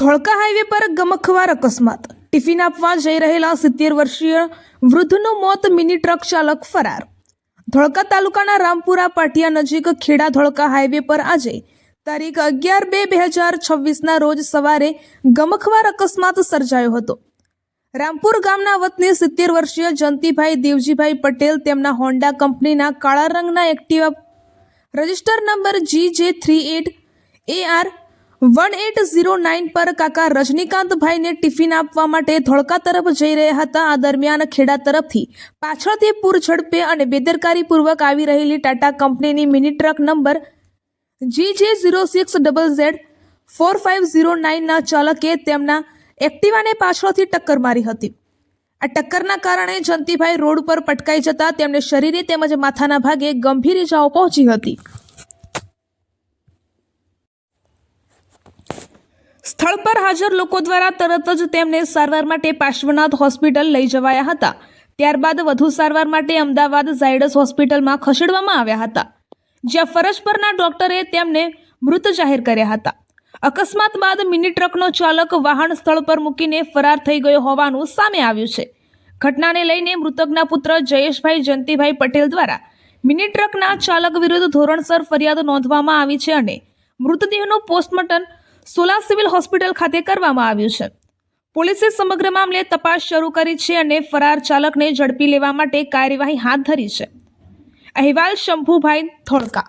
Dholka highway પર ગમખવાર અકસ્માત. Tiffin આપવા જઈ રહેલા સિત્તેર વર્ષીય વૃદ્ધનું મોત મિની ટ્રક ચાલક ફરાર. ધોળકા તાલુકાના રામપુરા પાટિયા નજીક ખેડા ધોળકા હાઈવે પર આજે તારીખ અગિયાર બે બે હજાર છવ્વીસના રોજ સવારે ગમખવાર અકસ્માત સર્જાયો હતો. રામપુર ગામના વતની સિત્તેર વર્ષીય જંતીભાઈ દેવજીભાઈ પટેલ તેમના હોન્ડા કંપનીના કાળા રંગના Activa register number G J three eight A R one eight zero nine પર કાકા રજનીકાંતભાઈને ટિફિન આપવા માટે ધોળકા તરફ જઈ રહ્યા હતા. આ દરમિયાન ખેડા તરફથી પાછળથી પૂર ઝડપે અને બેદરકારીપૂર્વક આવી રહેલી ટાટા કંપનીની mini truck number G J zero six double Z four five zero નાઇનના ચાલકે તેમના એક્ટિવાને પાછળથી ટક્કર મારી હતી. આ ટક્કરના કારણે જંતીભાઈ રોડ પર પટકાઈ જતા તેમને શરીરે તેમજ માથાના ભાગે ગંભીર ઇજાઓ પહોંચી હતી. સ્થળ પર હાજર લોકો દ્વારા તરત જ તેમને સારવાર માટે પાર્શ્વનાથ હોસ્પિટલ લઈ જવાયા હતા. ત્યારબાદ વધુ સારવાર માટે અમદાવાદ ઝાયડસ હોસ્પિટલમાં ખસેડવામાં આવ્યા હતા. જ્યાં ફરજ પરના ડોક્ટરે તેમને મૃત જાહેર કર્યા હતા. અકસ્માત બાદ મિની ટ્રકનો ચાલક વાહન સ્થળ પર મૂકીને ફરાર થઈ ગયો હોવાનું સામે આવ્યું છે. ઘટનાને લઈને મૃતકના પુત્ર જયેશભાઈ જયંતિભાઈ પટેલ દ્વારા મિની ટ્રકના ચાલક વિરુદ્ધ ધોરણસર ફરિયાદ નોંધવામાં આવી છે અને મૃતદેહનું પોસ્ટમોર્ટમ સોલા સિવિલ હોસ્પિટલ ખાતે કરવામાં આવ્યું છે. પોલીસે સમગ્ર મામલે તપાસ શરૂ કરી છે અને ફરાર ચાલકને ઝડપી લેવા માટે કાર્યવાહી હાથ ધરી છે. અહેવાલ શંભુભાઈ થોડકા